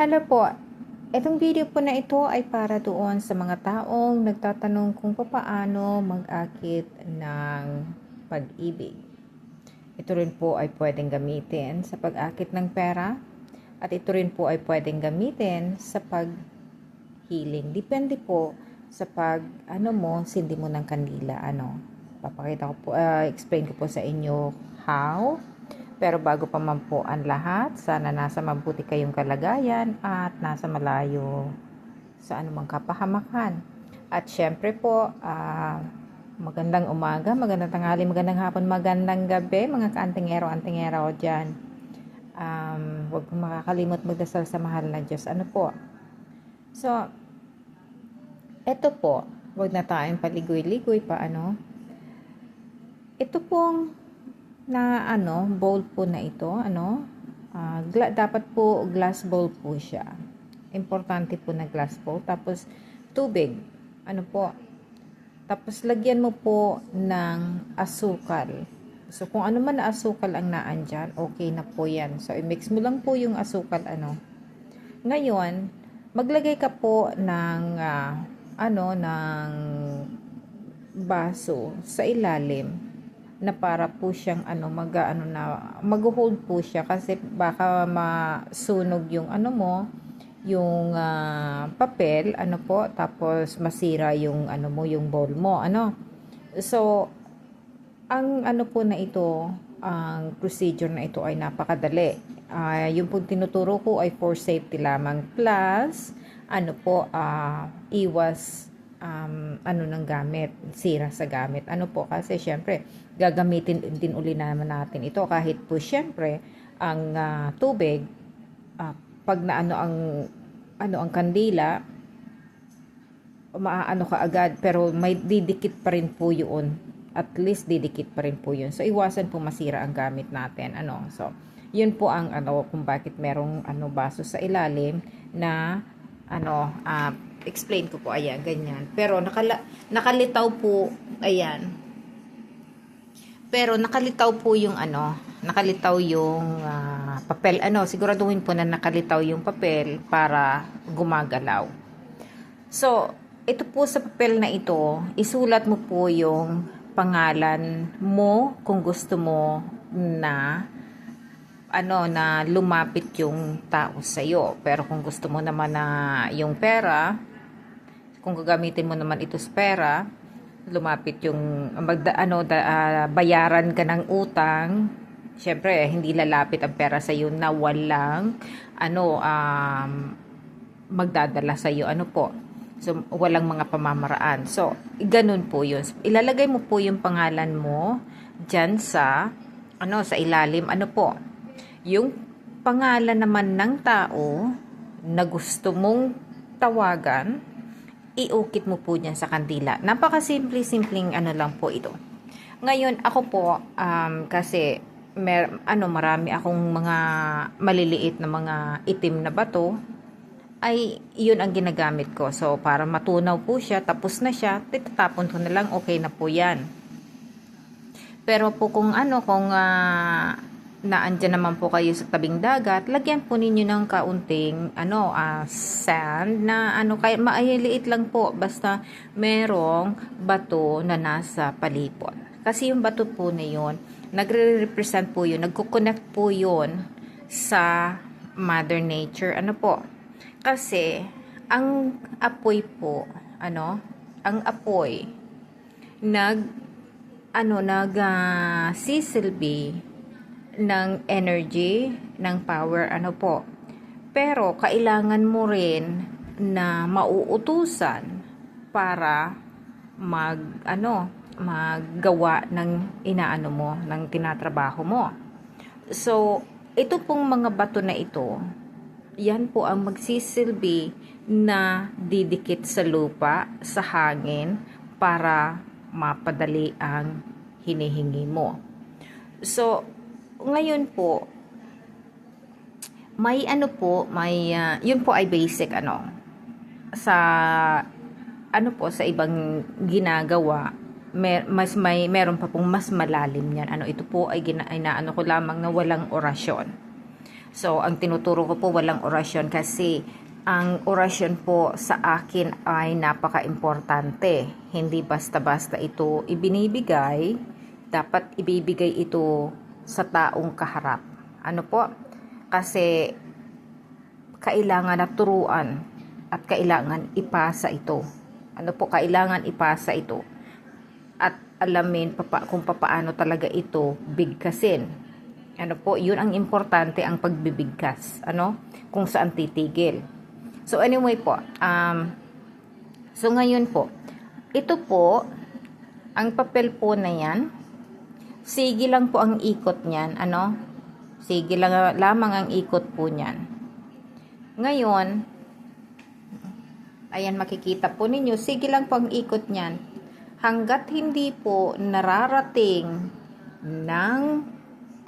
Hello po. Itong video po na ito ay para doon sa mga taong nagtatanong kung paano mag-akit ng pag-ibig. Ito rin po ay pwedeng gamitin sa pag-akit ng pera at ito rin po ay pwedeng gamitin sa pag-healing. Depende po sa pag ano mo, sindi mo ng kandila ano. Papakita ko po, ah, explain ko po sa inyo how pero bago pa man po ang lahat, sana nasa mabuti kayong kalagayan at nasa malayo sa anumang kapahamakan. At syempre po, ah, magandang umaga, magandang tanghali, magandang hapon, magandang gabi, mga kaantingero, antingero ko dyan. Um, huwag kong makakalimot magdasal sa mahal na Diyos. Ano po? So, eto po, huwag na tayong paligoy-ligoy pa, ano? Ito pong na ano, bowl po na ito, ano, gla- dapat po glass bowl po siya. Importante po na glass bowl. Tapos, tubig. Ano po? Tapos, lagyan mo po ng asukal. So, kung ano man na asukal ang naan dyan, okay na po yan. So, i-mix mo lang po yung asukal, ano. Ngayon, maglagay ka po ng, ah, ano, ng baso sa ilalim na para po siyang ano mag ano na mag-hold po siya kasi baka masunog yung ano mo yung ah, papel ano po tapos masira yung ano mo yung bowl mo ano? So ang ano po na ito ang procedure na ito ay napakadali. Ah, yung pong tinuturo ko ay for safety lamang. Plus ano po ah, iwas um, ano ng gamit, sira sa gamit. Ano po kasi syempre gagamitin din uli naman natin ito kahit po syempre ang ah, tubig ah, pag naano ang ano ang kandila maaano ka agad pero may didikit pa rin po yun. At least didikit pa rin po yun. So iwasan po masira ang gamit natin ano. So yun po ang ano kung bakit merong ano baso sa ilalim na ano ah, explain ko po ayan ganyan. Pero nakala, nakalitaw po ayan. Pero nakalitaw po yung ano nakalitaw yung ah, papel. Ano siguraduhin po na nakalitaw yung papel para gumagalaw. So ito po sa papel na ito isulat mo po yung pangalan mo kung gusto mo na ano na lumapit yung tao sa iyo. Pero kung gusto mo naman na yung pera, kung gagamitin mo naman ito sa pera, lumapit yung magda, ano da, ah, bayaran ka ng utang, syempre hindi lalapit ang pera sa iyo na walang ano um, magdadala sa iyo ano po. So walang mga pamamaraan. So ganun po 'yun. Ilalagay mo po yung pangalan mo diyan sa ano sa ilalim ano po yung pangalan naman ng tao na gusto mong tawagan, iukit mo po dyan sa kandila. Napakasimple-simpleng ano lang po ito. Ngayon, ako po, um, kasi mer ano, marami akong mga maliliit na mga itim na bato, ay yun ang ginagamit ko. So, para matunaw po siya, tapos na siya, titatapon ko na lang, okay na po yan. Pero po kung ano, kung uh, na andyan naman po kayo sa tabing dagat, lagyan po ninyo ng kaunting ano, uh, sand na ano, kaya maayaliit lang po basta merong bato na nasa palipot. Kasi yung bato po na yun, nagre-represent po yun, nagko-connect po yun sa Mother Nature. Ano po? Kasi, ang apoy po, ano, ang apoy, nag, ano, nag, uh, sisilbi ng energy, ng power, ano po. Pero kailangan mo rin na mauutusan para mag ano, maggawa ng inaano mo, ng tinatrabaho mo. So, ito pong mga bato na ito, yan po ang magsisilbi na didikit sa lupa, sa hangin, para mapadali ang hinihingi mo. So, ngayon po, may ano po, may, uh, yun po ay basic ano, sa, ano po, sa ibang ginagawa, mer, mas may, meron pa pong mas malalim yan. Ano, ito po ay gina, ko lamang na walang orasyon. So, ang tinuturo ko po walang orasyon kasi ang orasyon po sa akin ay napaka-importante. Hindi basta-basta ito ibinibigay, dapat ibibigay ito sa taong kaharap. Ano po? Kasi kailangan na turuan at kailangan ipasa ito. Ano po, kailangan ipasa ito. At alamin papa, kung papaano talaga ito bigkasin. Ano po, yun ang importante ang pagbibigkas. Ano? Kung saan titigil. So anyway po, um, so ngayon po, ito po, ang papel po na yan, sige lang po ang ikot niyan, ano? Sige lang lamang ang ikot po niyan. Ngayon, ayan makikita po ninyo, sige lang po ang ikot niyan. Hanggat hindi po nararating ng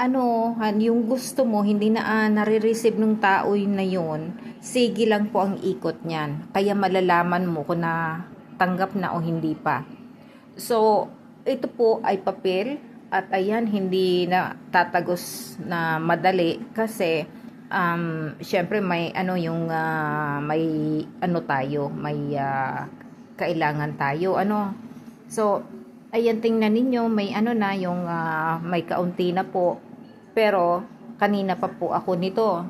ano, yung gusto mo, hindi na ah, nare-receive ng tao na yun, sige lang po ang ikot niyan. Kaya malalaman mo kung na tanggap na o hindi pa. So, ito po ay papel at ayan, hindi na tatagos na madali kasi um, syempre may ano yung ah, may ano tayo, may ah, kailangan tayo, ano. So, ayan tingnan ninyo, may ano na yung ah, may kaunti na po. Pero kanina pa po ako nito.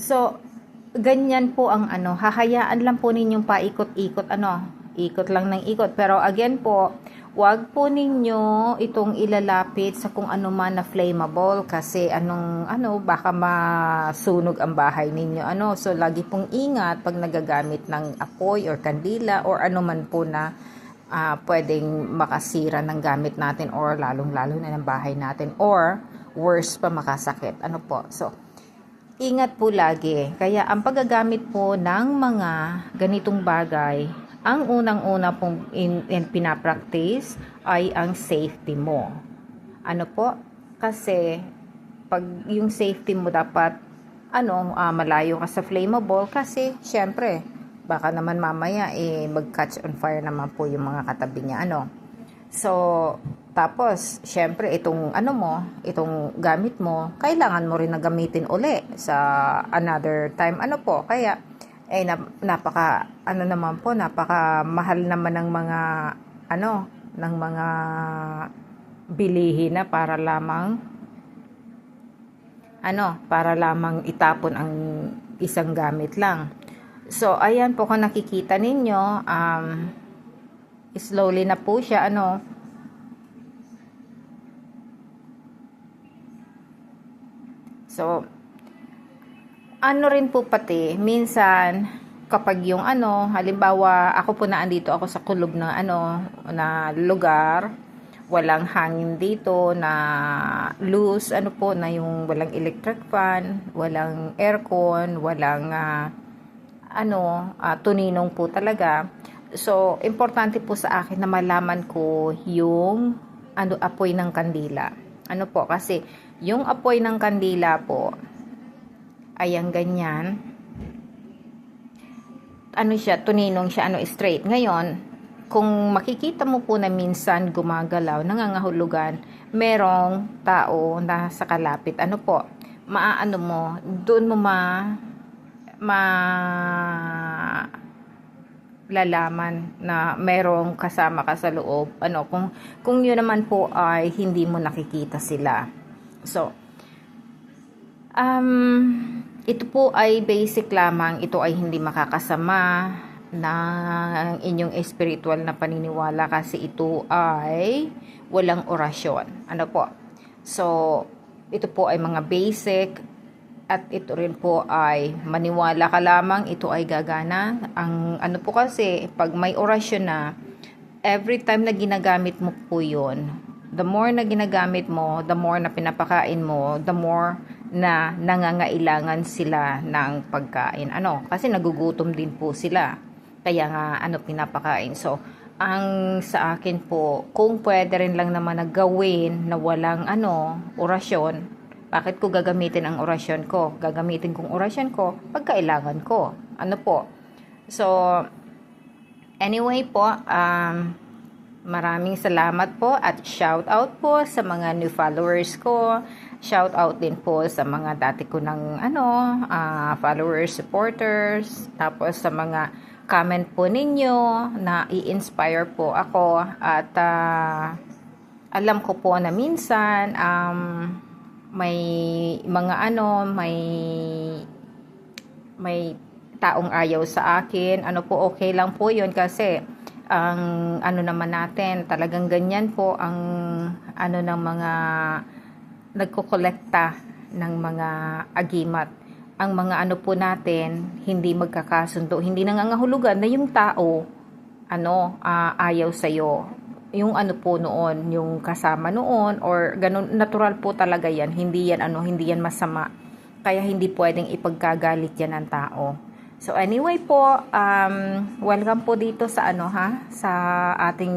So, ganyan po ang ano, hahayaan lang po ninyong paikot-ikot ano, ikot lang ng ikot. Pero again po, wag po ninyo itong ilalapit sa kung ano man na flammable kasi anong ano baka masunog ang bahay ninyo. Ano so lagi pong ingat pag nagagamit ng apoy or kandila or ano man po na ah, pwedeng makasira ng gamit natin or lalong-lalo na ng bahay natin or worse pa makasakit. Ano po? So Ingat po lagi. Kaya ang paggagamit po ng mga ganitong bagay, ang unang-una pong in, in pinapractice ay ang safety mo. Ano po? Kasi pag yung safety mo dapat ano, ah, malayo ka sa flammable kasi syempre baka naman mamaya eh mag-catch on fire naman po yung mga katabi niya ano. So, tapos, syempre, itong ano mo, itong gamit mo, kailangan mo rin na gamitin uli sa another time. Ano po, kaya, eh, nap- napaka, ano naman po, napaka mahal naman ng mga, ano, ng mga bilihin na para lamang, ano, para lamang itapon ang isang gamit lang. So, ayan po kung nakikita ninyo, um, slowly na po siya, ano, So, ano rin po pati, minsan, kapag yung ano, halimbawa, ako po na andito ako sa kulob ng ano, na lugar, walang hangin dito na loose, ano po, na yung walang electric fan, walang aircon, walang, ah, ano, ah, tuninong po talaga. So, importante po sa akin na malaman ko yung ano, apoy ng kandila. Ano po, kasi yung apoy ng kandila po, ay ang ganyan. Ano siya, tuninong siya, ano, straight. Ngayon, kung makikita mo po na minsan gumagalaw, nangangahulugan, merong tao na sa kalapit. Ano po, maaano mo, doon mo ma, ma, lalaman na merong kasama ka sa loob. Ano, kung, kung yun naman po ay hindi mo nakikita sila. So, um, ito po ay basic lamang. Ito ay hindi makakasama ng inyong spiritual na paniniwala kasi ito ay walang orasyon. Ano po? So, ito po ay mga basic at ito rin po ay maniwala ka lamang ito ay gagana. Ang ano po kasi pag may orasyon na every time na ginagamit mo po 'yon, the more na ginagamit mo, the more na pinapakain mo, the more na nangangailangan sila ng pagkain. Ano? Kasi nagugutom din po sila. Kaya nga ano pinapakain. So, ang sa akin po, kung pwede rin lang naman na gawin na walang ano, orasyon, bakit ko gagamitin ang orasyon ko? Gagamitin kong orasyon ko pag kailangan ko. Ano po? So, anyway po, um, maraming salamat po at shout out po sa mga new followers ko shout out din po sa mga dati ko ng ano, ah, followers, supporters, tapos sa mga comment po ninyo na i-inspire po ako at ah, alam ko po na minsan um, may mga ano, may may taong ayaw sa akin. Ano po, okay lang po yun kasi ang ano naman natin, talagang ganyan po ang ano ng mga nagkokolekta ng mga agimat. Ang mga ano po natin, hindi magkakasundo, hindi nangangahulugan na yung tao ano ah, ayaw sa yung ano po noon yung kasama noon or ganun natural po talaga yan. Hindi yan ano hindi yan masama. Kaya hindi pwedeng ipagkagalit yan ng tao. So anyway po um, welcome po dito sa ano ha sa ating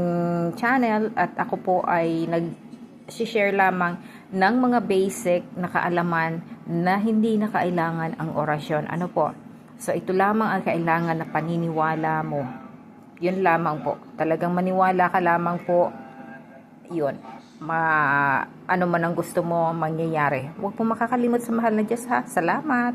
channel. At ako po ay nag share lamang ng mga basic na kaalaman na hindi na kailangan ang orasyon ano po so ito lamang ang kailangan na paniniwala mo yun lamang po. Talagang maniwala ka lamang po. Yun. Ma, ano man ang gusto mo mangyayari. Huwag po makakalimot sa mahal na Diyos ha. Salamat.